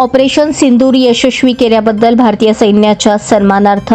Operation सिंदूर यशस्वी केल्याबद्दल भारतीय सैन्याच्या सन्मानार्थ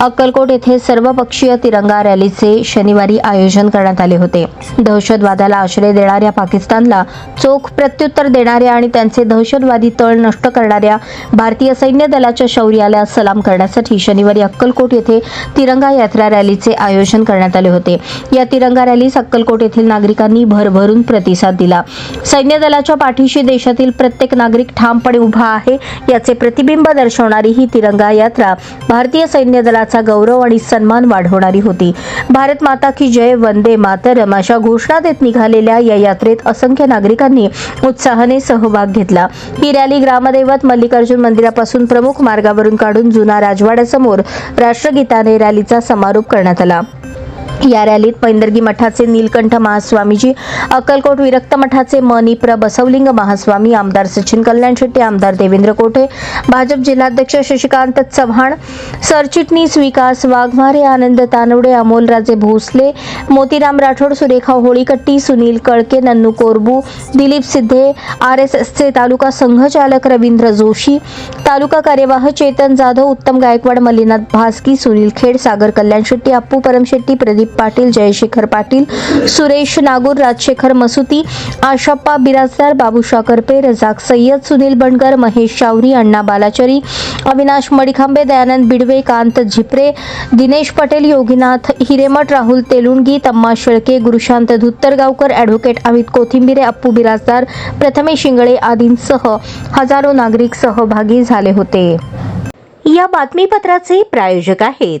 अक्कलकोट येथे सर्वपक्षीय तिरंगा रॅलीचे शनिवारी आयोजन करण्यात आले होते. दहशतवादाला आश्रय देणाऱ्या पाकिस्तानला चोख प्रत्युत्तर देणाऱ्या आणि त्यांचे दहशतवादी तळ नष्ट करणाऱ्या भारतीय सैन्य दलाच्या शौर्याला सलाम करण्यासाठी शनिवारी अक्कलकोट येथे तिरंगा यात्रा रॅलीचे आयोजन करण्यात आले होते. या तिरंगा रॅलीस अक्कलकोट येथील नागरिकांनी भरभरून प्रतिसाद दिला. सैन्य दलाच्या पाठीशी देशातील प्रत्येक नागरिक ठामपणे उभा आहे. याचे प्रतिबिंब दर्शवणारी ही तिरंगा यात्रा भारतीय सैन्य दलाचा गौरव आणि सन्मान वाढवणारी होती. भारत माता की जय वंदे मातरम अशा घोषणा देत निघालेल्या या यात्रेत असंख्य नागरिकांनी उत्साहाने सहभाग घेतला. ही रॅली ग्रामदैवत मल्लिकार्जुन मंदिरापासून प्रमुख मार्गावरून काढून जुना राजवाड्यासमोर राष्ट्रगीताने रॅलीचा समारोप करण्यात आला. या रॅलीत पैंदर्गी मठाचे नीलकंठ महास्वामीजी अक्कलकोट विरक्त मठाचे मनिप्र बसवलिंग महास्वामी आमदार सचिन कल्याण शेट्टी आमदार देवेंद्र कोठे भाजप जिल्हाध्यक्ष शशिकांत चव्हाण सरचिटणीस विकास वाघमारे आनंद तानवडे अमोलराजे भोसले मोतीराम राठोड सुरेखा होळीकट्टी सुनील कळके नन्नू कोरबू दिलीप सिद्धे आर एस एसचे तालुका संघचालक रवींद्र जोशी तालुका कार्यवाह चेतन जाधव उत्तम गायकवाड मल्लीनाथ भास्की सुनील खेड सागर कल्याण शेट्टी अप्पू परमशेट्टी प्रदीप पाटील जयशेखर पाटील सुरेश नागूर राजशेखर मसुती आशप्पा बिराजदार बाबुशा करपे रजाक सय्यद सुनील बंडकर महेश शावरी अण्णा बालाचरी अविनाश मडिखांबे दयानंद बिडवे कांत झिपरे दिनेश पटेल योगीनाथ हिरेमठ राहुल तेलुंगी तम्मा शेळके गुरुशांत धुत्तरगावकर ॲडव्होकेट अमित कोथिंबिरे अप्पू बिराजदार प्रथमेश शिंगळे आदींसह हजारो नागरिक सहभागी झाले होते. या बातमीपत्राचे प्रायोजक आहेत